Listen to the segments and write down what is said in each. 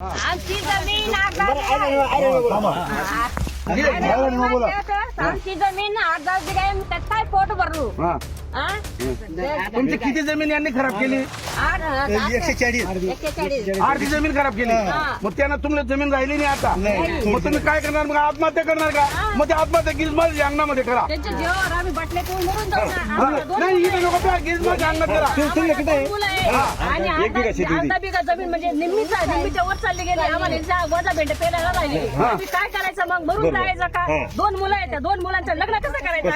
आमची जमीन अर्धा आमची जमीन अर्धा बिघा त्यात काय पोट भरलो हा. हा? तुमची किती जमीन यांनी खराब केली? आठ- एकशे चाळीस आर्धी जमीन खराब केली. मग त्यांना तुमला जमीन राहिली नाही आता. नाही. मग तुम्ही काय करणार? मग आत्महत्या करणार का. मग ते आत्महत्या गिजमाल अंगणामध्ये करा. नाही मुलं इथे लोक गिजमाल अंगात करा. अर्धा बिघा जमीन म्हणजे निम्मीचा निम्मीच्या वर चालली गेली. आम्हाला वजा भेंड पेरायला काय करायचं? मग भरून जायचं का? दोन मुलं आहेत. त्या दोन मुलांचं लग्न कसं करायचं?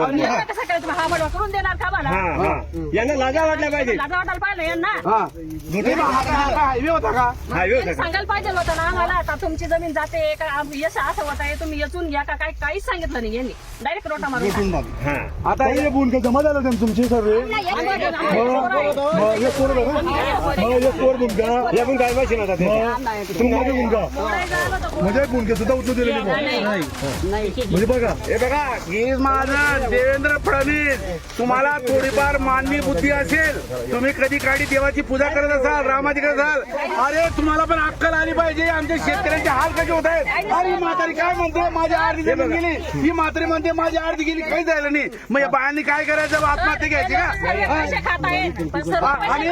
लग्न कसं करायचं? हा देणार का मला? यांना लाजा वाटल्या पाहिजे. लाजा वाटायला पाहिजे यांना. हा. हा हा हायवे होता का? त्यांनी सांगायला पाहिजे होतं ना आम्हाला आता तुमची जमीन जाते का आम- यश असं होत आहे तुम्ही येचून घ्या का? काय काहीच सांगितलं नाही यांनी. डायरेक्ट रोटा मारून आता हे बोल जमा झालं त्यांनी तुमचे सर्व? एक कोर बघा मग एक कोर बुनका या पण काय माहिती नव्हता ते. तुम्हाला बुनका म्हणजे बुनके सुद्धा उचलून दिले नाही म्हणजे बघा. हे बघा गिरीश महाजन देवेंद्र फडणवीस. तुम्हाला थोडीफार मानवी बुद्धी असेल. तुम्ही कधी काळी देवाची पूजा करत असाल रामाची करत असाल अरे तुम्हाला पण अक्कल आली पाहिजे. आमच्या शेतकऱ्यांचे हाल कसे होत आहेत? अरे ही म्हातारी काय म्हणते? माझी अर्धी जमीन गेली. ही म्हातारी म्हणते माझी अर्धी गेली काही झालं नाही. मग या बायांनी काय करायचं? आत्महत्या घ्यायची का? हा, आणि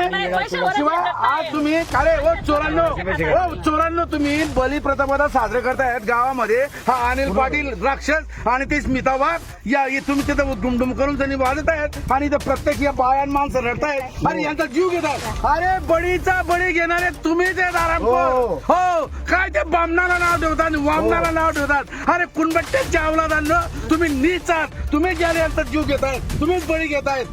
शिवाय आज. तुम्ही काळे ओ चोरांनो. ओ चोरांनो तुम्ही बलिप्रतिपदा साजरे करतायत गावामध्ये. हा अनिल पाटील राक्षस आणि ते स्मिता वाघ. या हे तुम्ही तिथं डुमडुम करून त्यांनी वाजत आहेत आणि इथं प्रत्येक या बायान माणसं रडतायत आणि यांचा जीव घेतात. अरे बळीचा बळी घेणारे तुम्ही ते दारामखोर हो. काय ते बामणाला नाव ठेवतात वामनाला नाव ठेवतात? अरे कुणबट्ट्याच्या अवलादांना तुम्ही नीच आहात. तुम्ही ज्याला यांचा जीव घेतायत तुम्हीच बळी घेतायत.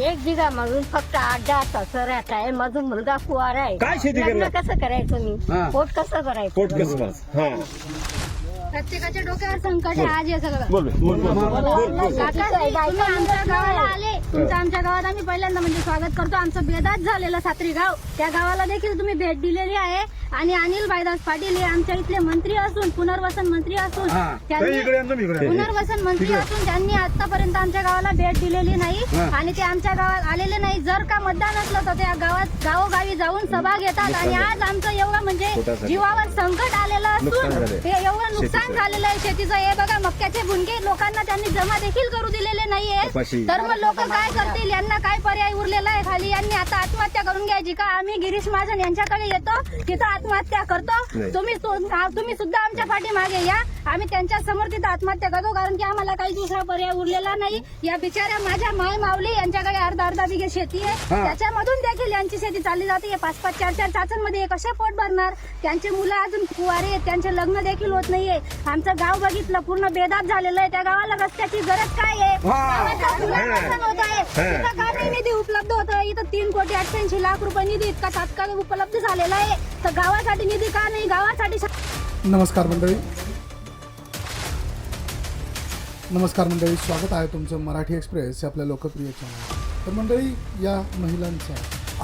एक बिघा मधून फक्त आठ दहा सासऱ्यात आहे. माझून मुलगा कुवार आहे. काय शेती लग्न करणार? कसं करायचं मी? हा. पोट कसं करायचं पोट कसं हा. प्रत्येकाच्या डोक्यावर संकट आहे. आज हे सगळं. बोल बोल बोल काका तुम्ही आमच्या गावाला आले. तुमचं आमच्या गावात आम्ही पहिल्यांदा म्हणजे स्वागत करतो. आमचं बेदात झालेलं सात्री गाव. त्या गावाला देखील तुम्ही भेट दिलेली आहे. आणि अनिल भाईदास पाटील हे आमच्या इथले मंत्री असून पुनर्वसन मंत्री असून हा. त्यांनी इकडे आणि तुम्ही इकडे. पुनर्वसन मंत्री असून त्यांनी आतापर्यंत आमच्या गावाला भेट दिलेली नाही. आणि ते आमच्या गावात आलेले नाही. जर का मतदान असलं तर त्या गावात गावोगावी जाऊन सभा घेतात. आणि आज आमचं एवढं म्हणजे जीवावर संकट आलेलं असून हे एवढं नुकसान झालेलं आहे शेतीचं. हे बघा मक्याचे भुणके लोकांना त्यांनी जमा देखील करू दिलेले नाहीये. तर मग लोक काय करतील? यांना काय पर्याय उरलेला आहे खाली? यांनी आता आत्महत्या करून घ्यायची का? आम्ही गिरीश महाजन यांच्याकडे येतो तिथं आत्महत्या करतो. तुम्ही तुम्ही सुद्धा आमच्या पाठीमागे या. आम्ही त्यांच्यासमोर तिथं आत्महत्या करतो कारण की आम्हाला काही दुसरा पर्याय उरलेला नाही. या बिचाऱ्या माझ्या माय माऊली यांच्याकडे अर्धा अर्धा बिघे शेती आहे. त्याच्यामधून देखील यांची शेती चालली जाते. हे पाच पाच चार चार चाचांमध्ये कसे पोट भरणार? त्यांचे मुलं अजून कुवारे आहेत. त्यांचे लग्न देखील होत नाहीये. आमचं गाव बघितलं पूर्ण बेदात झालेलं आहे. त्या गावाला रस्त्याची गरज काय आहे? गावाचं पुनर्वसन होत आहे. तिथं का नाही निधी उपलब्ध होत? आहे इथं तीन कोटी अठ्ठ्याऐंशी लाख रुपये निधी इतका तात्काळ उपलब्ध झालेला आहे. तर गावासाठी निधी का नाही? गावासाठी नमस्कार मंडळी. नमस्कार मंडळी. स्वागत आहे तुमचं मराठी एक्सप्रेस या आपल्या लोकप्रिय चॅनल तर मंडळी या महिलांचा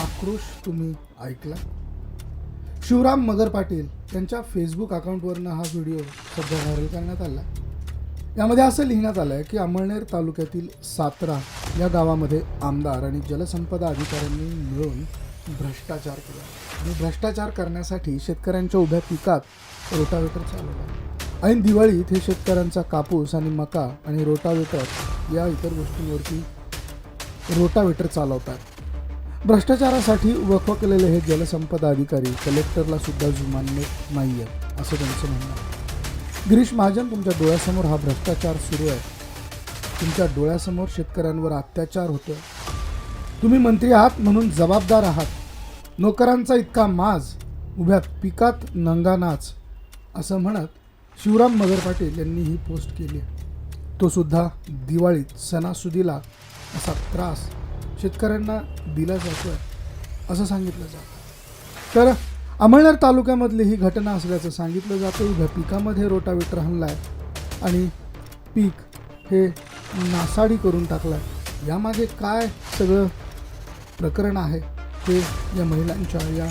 आक्रोश तुम्ही ऐकला? शिवराम मगर पाटील यांच्या फेसबुक अकाउंटवरनं हा व्हिडिओ सध्या व्हायरल करण्यात आला. यामध्ये असं लिहिण्यात आलं आहे की अमळनेर तालुक्यातील सातरा या गावामध्ये आमदार आणि जलसंपदा अधिकाऱ्यांनी मिळून भ्रष्टाचार केला. आणि भ्रष्टाचार करण्यासाठी शेतकऱ्यांच्या उभ्या पिकात रोटावेटर चालवला. ऐन दिवाळीत हे शेतकऱ्यांचा कापूस आणि मका आणि रोटावेटर या इतर गोष्टींवरती रोटावेटर चालवतात. भ्रष्टाचारासाठी वखवकलेले हे जलसंपदा अधिकारी कलेक्टरला सुद्धा जुमानले नाही आहेत असं त्यांचं म्हणणं आहे. गिरीश महाजन तुमच्या डोळ्यासमोर हा भ्रष्टाचार सुरू आहे. तुमच्या डोळ्यासमोर शेतकऱ्यांवर अत्याचार होतो तुम्ही मंत्री आहात म्हणून जबाबदार आहात. नोकरांचा इतका माज उभ्या पिकात नंगा नाच असं म्हणत शिवराम मगर पाटील यांनी ही पोस्ट केली आहे. तो सुद्धा दिवाळीत सणासुदीला असा त्रास शेतकऱ्यांना दिला जातो आहे असं सांगितलं जातं. तर अमळनेर तालुक्यामधली ही घटना असल्याचं सांगितलं जातं. उभ्या पिकामध्ये रोटावेटर हल्ला आहे आणि पीक हे नासाडी करून टाकलं आहे यामागे काय सगळं प्रकरण आहे ते या महिलांच्या या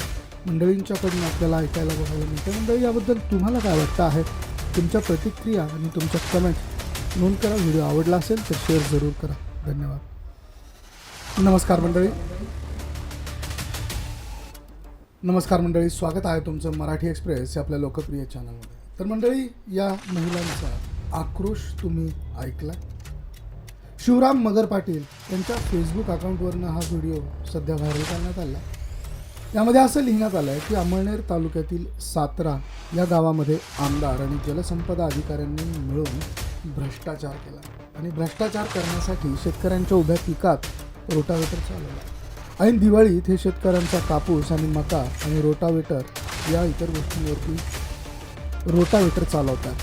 मंडळींच्याकडून आपल्याला ऐकायला बघायला मिळतं. मंडळी याबद्दल तुम्हाला काय वाटतं आहे? तुमच्या प्रतिक्रिया आणि तुमच्या कमेंट नोंद करा. व्हिडिओ आवडला असेल तर शेअर जरूर करा. धन्यवाद. नमस्कार मंडळी. नमस्कार मंडळी स्वागत आहे तुमचं मराठी एक्सप्रेस या आपल्या लोकप्रिय चॅनलमध्ये. तर मंडळी या महिलांचा आक्रोश तुम्ही ऐकला? शिवराम मगर पाटील यांच्या फेसबुक अकाउंटवरनं हा व्हिडिओ सध्या व्हायरल करण्यात आला. यामध्ये असं लिहिण्यात आलं आहे की अमळनेर तालुक्यातील सातरा या गावामध्ये आमदार आणि जलसंपदा अधिकाऱ्यांनी मिळून भ्रष्टाचार केला. आणि भ्रष्टाचार करण्यासाठी शेतकऱ्यांच्या उभ्या पिकात रोटावेटर चालवला. ऐन दिवाळीत हे शेतकऱ्यांचा कापूस आणि मका आणि रोटावेटर या इतर गोष्टींवरती रोटावेटर चालवतात.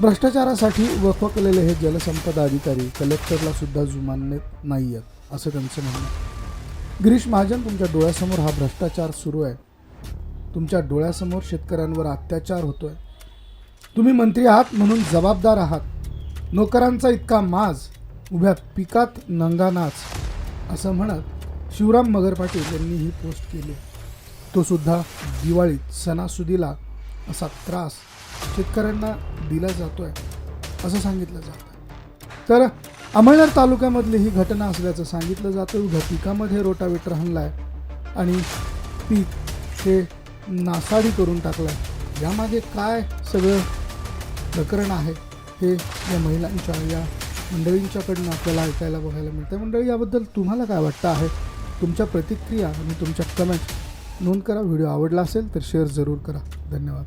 भ्रष्टाचारासाठी वफकलेले हे जलसंपदा अधिकारी कलेक्टरला सुद्धा जुमानले नाही आहेत असं त्यांचं म्हणणं गिरीश महाजन तुमच्या डोळ्यासमोर हा भ्रष्टाचार सुरू आहे. तुमच्या डोळ्यासमोर शेतकऱ्यांवर अत्याचार होतोय. तुम्ही मंत्री आहात म्हणून जबाबदार आहात. नोकरांचा इतका माज उभ्या पिकात नंगानाच. असं म्हणत शिवराम मगर पाटील यांनी ही पोस्ट केली. तो सुद्धा दिवाळीत सणासुदीला असा त्रास शेतकऱ्यांना दिला जातोय असं सांगितलं जातं तर अमळनेर तालुक्यामधली ही घटना असल्याचं सांगितलं जातं. उभ्या पिकामध्ये रोटावेटर आहे आणि पीक हे नासाडी करून टाकलं यामागे काय सगळं प्रकरण आहे हे या महिलांच्या या मंडळींच्याकडनं आपल्याला ऐकायला बघायला मिळतं मंडळी याबद्दल तुम्हाला काय वाटतं आहे? तुमच्या प्रतिक्रिया आणि तुमच्या कमेंट नोंद करा. व्हिडिओ आवडला असेल तर शेअर जरूर करा. धन्यवाद.